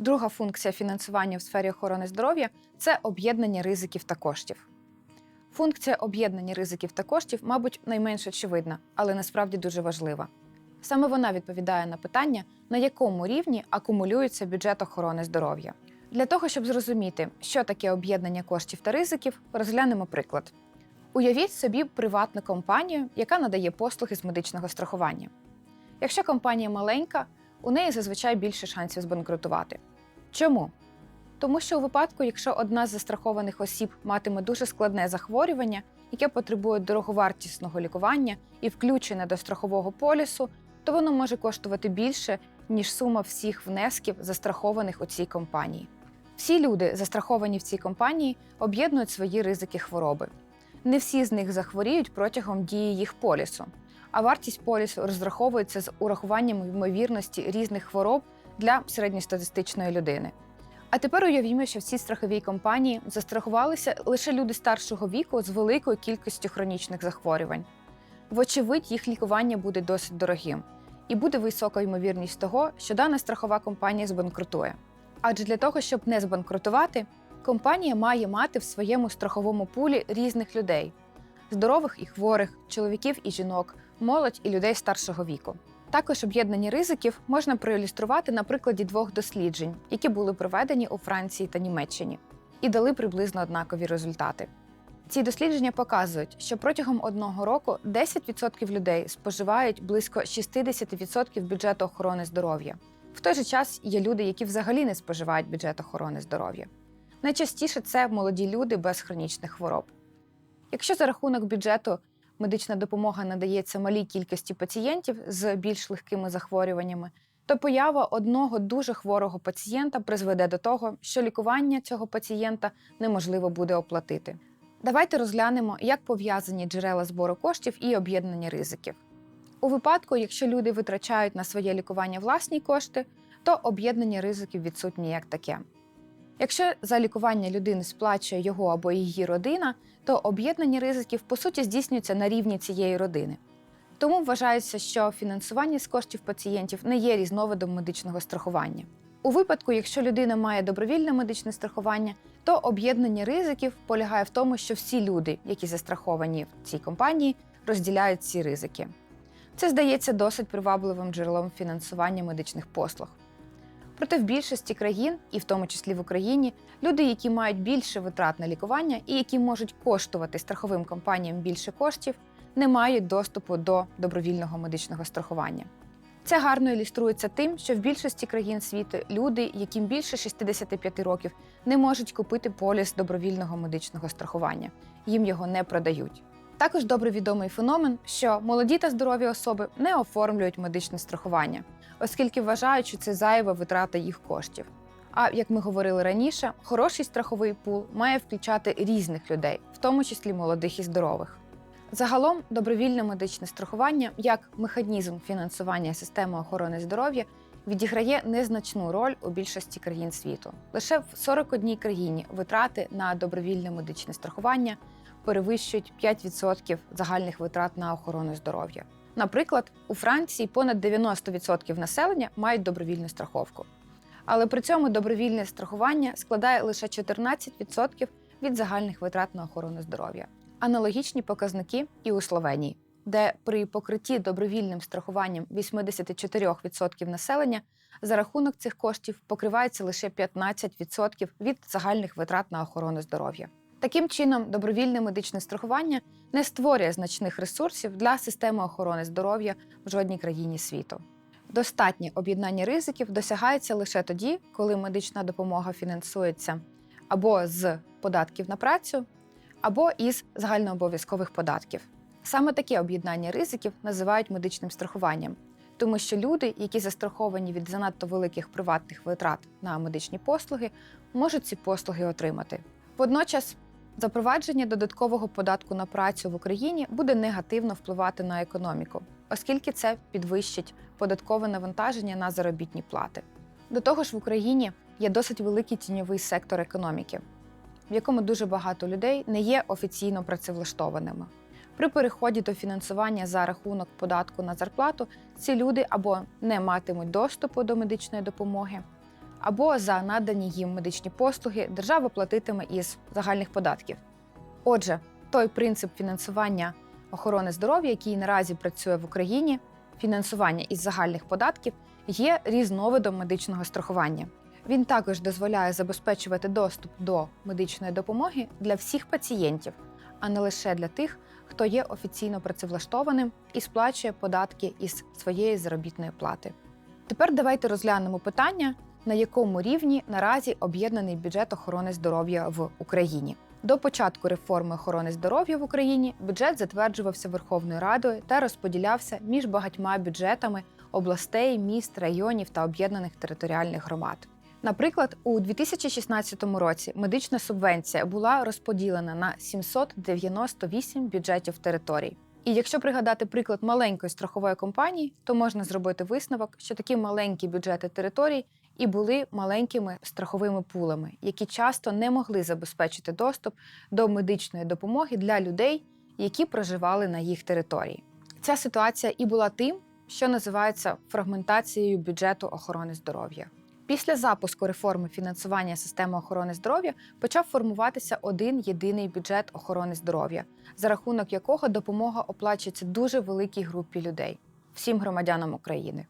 Друга функція фінансування в сфері охорони здоров'я це об'єднання ризиків та коштів. Функція об'єднання ризиків та коштів, мабуть, найменш очевидна, але насправді дуже важлива. Саме вона відповідає на питання, на якому рівні акумулюється бюджет охорони здоров'я. Для того, щоб зрозуміти, що таке об'єднання коштів та ризиків, розглянемо приклад. Уявіть собі приватну компанію, яка надає послуги з медичного страхування. Якщо компанія маленька, у неї зазвичай більше шансів збанкрутувати. Чому? Тому що у випадку, якщо одна з застрахованих осіб матиме дуже складне захворювання, яке потребує дороговартісного лікування і включене до страхового полісу, то воно може коштувати більше, ніж сума всіх внесків, застрахованих у цій компанії. Всі люди, застраховані в цій компанії, об'єднують свої ризики хвороби. Не всі з них захворіють протягом дії їх полісу, а вартість полісу розраховується з урахуванням ймовірності різних хвороб для середньостатистичної людини. А тепер уявімо, що в цій страховій компанії застрахувалися лише люди старшого віку з великою кількістю хронічних захворювань. Вочевидь, їх лікування буде досить дорогим, і буде висока ймовірність того, що дана страхова компанія збанкрутує. Адже для того, щоб не збанкрутувати, компанія має мати в своєму страховому пулі різних людей: здорових і хворих, чоловіків і жінок, молодь і людей старшого віку. Також об'єднання ризиків можна проілюструвати на прикладі двох досліджень, які були проведені у Франції та Німеччині, і дали приблизно однакові результати. Ці дослідження показують, що протягом одного року 10% людей споживають близько 60% бюджету охорони здоров'я. В той же час є люди, які взагалі не споживають бюджет охорони здоров'я. Найчастіше це молоді люди без хронічних хвороб. Якщо за рахунок бюджету медична допомога надається малій кількості пацієнтів з більш легкими захворюваннями, то поява одного дуже хворого пацієнта призведе до того, що лікування цього пацієнта неможливо буде оплатити. Давайте розглянемо, як пов'язані джерела збору коштів і об'єднання ризиків. У випадку, якщо люди витрачають на своє лікування власні кошти, то об'єднання ризиків відсутні як таке. Якщо за лікування людини сплачує його або її родина, то об'єднання ризиків по суті здійснюється на рівні цієї родини. Тому вважається, що фінансування з коштів пацієнтів не є різновидом медичного страхування. У випадку, якщо людина має добровільне медичне страхування, то об'єднання ризиків полягає в тому, що всі люди, які застраховані в цій компанії, розділяють ці ризики. Це здається досить привабливим джерелом фінансування медичних послуг. Проте в більшості країн, і в тому числі в Україні, люди, які мають більше витрат на лікування і які можуть коштувати страховим компаніям більше коштів, не мають доступу до добровільного медичного страхування. Це гарно ілюструється тим, що в більшості країн світу люди, яким більше 65 років, не можуть купити поліс добровільного медичного страхування. Їм його не продають. Також добре відомий феномен, що молоді та здорові особи не оформлюють медичне страхування, оскільки вважають, що це зайва витрата їх коштів. А як ми говорили раніше, хороший страховий пул має включати різних людей, в тому числі молодих і здорових. Загалом, добровільне медичне страхування як механізм фінансування системи охорони здоров'я відіграє незначну роль у більшості країн світу. Лише в 41 країні витрати на добровільне медичне страхування перевищують 5% загальних витрат на охорону здоров'я. Наприклад, у Франції понад 90% населення мають добровільну страховку. Але при цьому добровільне страхування складає лише 14% від загальних витрат на охорону здоров'я. Аналогічні показники і у Словенії, де при покритті добровільним страхуванням 84% населення за рахунок цих коштів покривається лише 15% від загальних витрат на охорону здоров'я. Таким чином, добровільне медичне страхування не створює значних ресурсів для системи охорони здоров'я в жодній країні світу. Достатнє об'єднання ризиків досягається лише тоді, коли медична допомога фінансується або з податків на працю, або із загальнообов'язкових податків. Саме таке об'єднання ризиків називають медичним страхуванням, тому що люди, які застраховані від занадто великих приватних витрат на медичні послуги, можуть ці послуги отримати. Водночас, запровадження додаткового податку на працю в Україні буде негативно впливати на економіку, оскільки це підвищить податкове навантаження на заробітні плати. До того ж, в Україні є досить великий тіньовий сектор економіки, в якому дуже багато людей не є офіційно працевлаштованими. При переході до фінансування за рахунок податку на зарплату ці люди або не матимуть доступу до медичної допомоги, або за надані їм медичні послуги держава платитиме із загальних податків. Отже, той принцип фінансування охорони здоров'я, який наразі працює в Україні, фінансування із загальних податків, є різновидом медичного страхування. Він також дозволяє забезпечувати доступ до медичної допомоги для всіх пацієнтів, а не лише для тих, хто є офіційно працевлаштованим і сплачує податки із своєї заробітної плати. Тепер давайте розглянемо питання, на якому рівні наразі об'єднаний бюджет охорони здоров'я в Україні. До початку реформи охорони здоров'я в Україні бюджет затверджувався Верховною Радою та розподілявся між багатьма бюджетами областей, міст, районів та об'єднаних територіальних громад. Наприклад, у 2016 році медична субвенція була розподілена на 798 бюджетів територій. І якщо пригадати приклад маленької страхової компанії, то можна зробити висновок, що такі маленькі бюджети територій і були маленькими страховими пулами, які часто не могли забезпечити доступ до медичної допомоги для людей, які проживали на їх території. Ця ситуація і була тим, що називається фрагментацією бюджету охорони здоров'я. Після запуску реформи фінансування системи охорони здоров'я почав формуватися один єдиний бюджет охорони здоров'я, за рахунок якого допомога оплачується дуже великій групі людей всім громадянам України.